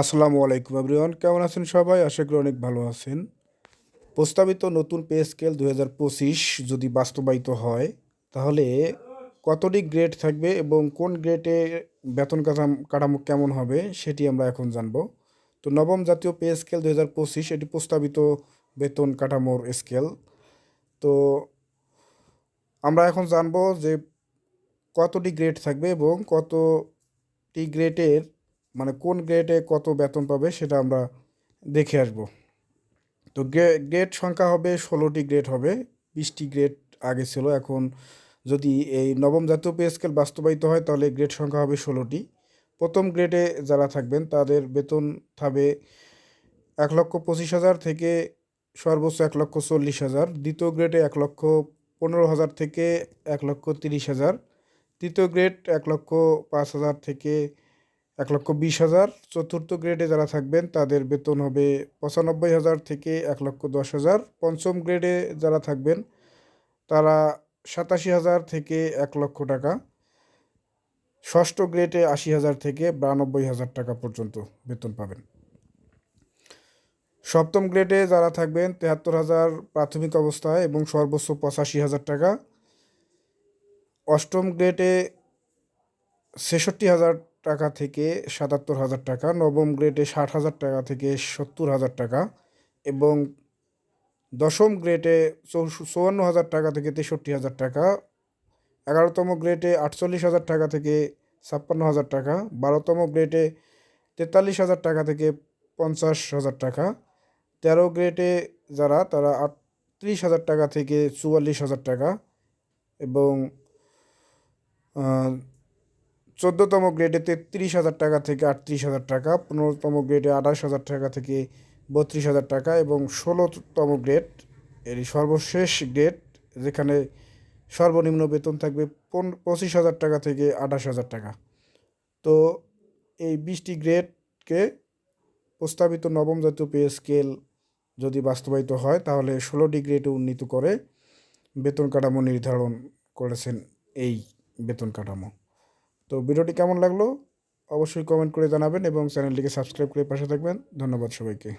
আসসালামু আলাইকুম এভরিওয়ান, কেমন আছেন সবাই? আশা করি অনেক ভালো আছেন। প্রস্তাবিত নতুন পে স্কেল দু হাজার পঁচিশ যদি বাস্তবায়িত হয়, তাহলে কতটি গ্রেড থাকবে এবং কোন গ্রেডে বেতন কাঠাম, কাঠামো কেমন হবে সেটি আমরা এখন জানব। তো নবম জাতীয় পে স্কেল দু হাজার পঁচিশ, এটি প্রস্তাবিত বেতন কাঠামোর স্কেল। তো আমরা এখন জানব যে কতটি গ্রেড থাকবে এবং কতটি গ্রেডের মানে কোন গ্রেডে কত বেতন পাবে সেটা আমরা দেখে আসব। তো গ্রেড সংখ্যা হবে ষোলোটি গ্রেড হবে, বিশটি গ্রেড আগে ছিল, এখন যদি এই নবম জাতীয় পে স্কেল বাস্তবায়িত হয় তাহলে গ্রেড সংখ্যা হবে ষোলোটি। প্রথম গ্রেডে যারা থাকবেন তাদের বেতন থাকবে এক লক্ষ পঁচিশ হাজার থেকে সর্বোচ্চ এক লক্ষ চল্লিশ হাজার, দ্বিতীয় গ্রেডে এক লক্ষ পনেরো হাজার থেকে এক লক্ষ তিরিশ হাজার, তৃতীয় গ্রেড এক লক্ষ পাঁচ হাজার থেকে এক লক্ষ বিশ হাজার। চতুর্থ গ্রেডে যারা থাকবেন, তাদের বেতন হবে পঁচানব্বই হাজার থেকে এক লক্ষ দশ হাজার। পঞ্চম গ্রেডে যারা থাকবেন, তারা সাতাশি হাজার থেকে এক লক্ষ টাকা। ষষ্ঠ গ্রেডে আশি হাজার থেকে বিরানব্বই হাজার টাকা পর্যন্ত বেতন পাবেন। সপ্তম গ্রেডে যারা থাকবেন, তেহাত্তর হাজার প্রাথমিক অবস্থায় এবং সর্বোচ্চ পঁচাশি হাজার টাকা। অষ্টম গ্রেডে ছেষট্টি হাজার টাকা থেকে সাতাত্তর হাজার টাকা, নবম গ্রেডে ষাট হাজার টাকা থেকে সত্তর হাজার টাকা এবং দশম গ্রেডে চৌয়ান্ন হাজার টাকা থেকে তেষট্টি হাজার টাকা, এগারোতম গ্রেডে আটচল্লিশ হাজার টাকা থেকে ছাপ্পান্ন হাজার টাকা, বারোতম গ্রেডে তেতাল্লিশ হাজার টাকা থেকে পঞ্চাশ হাজার টাকা, তেরো গ্রেডে যারা, তারা আটত্রিশ হাজার টাকা থেকে চুয়াল্লিশ হাজার টাকা এবং চোদ্দোতম গ্রেডে তেত্রিশ হাজার টাকা থেকে আটত্রিশ হাজার টাকা, পনেরোতম গ্রেডে আঠাশ হাজার টাকা থেকে বত্রিশ হাজার টাকা এবং ষোলোতম গ্রেড এর সর্বশেষ গ্রেড যেখানে সর্বনিম্ন বেতন থাকবে পন, পঁচিশ হাজার টাকা থেকে আঠাশ হাজার টাকা। তো এই বিশটি গ্রেডকে প্রস্তাবিত নবম জাতীয় পে স্কেল যদি বাস্তবায়িত হয়, তাহলে ষোলোটি গ্রেডে উন্নীত করে বেতন কাঠামো নির্ধারণ করেছেন এই বেতন কাঠামো। তো ভিডিওটি কেমন লাগল? অবশ্যই কমেন্ট করে জানাবেন এবং চ্যানেলটিকে সাবস্ক্রাইব করে পাশে থাকবেন। ধন্যবাদ সবাইকে।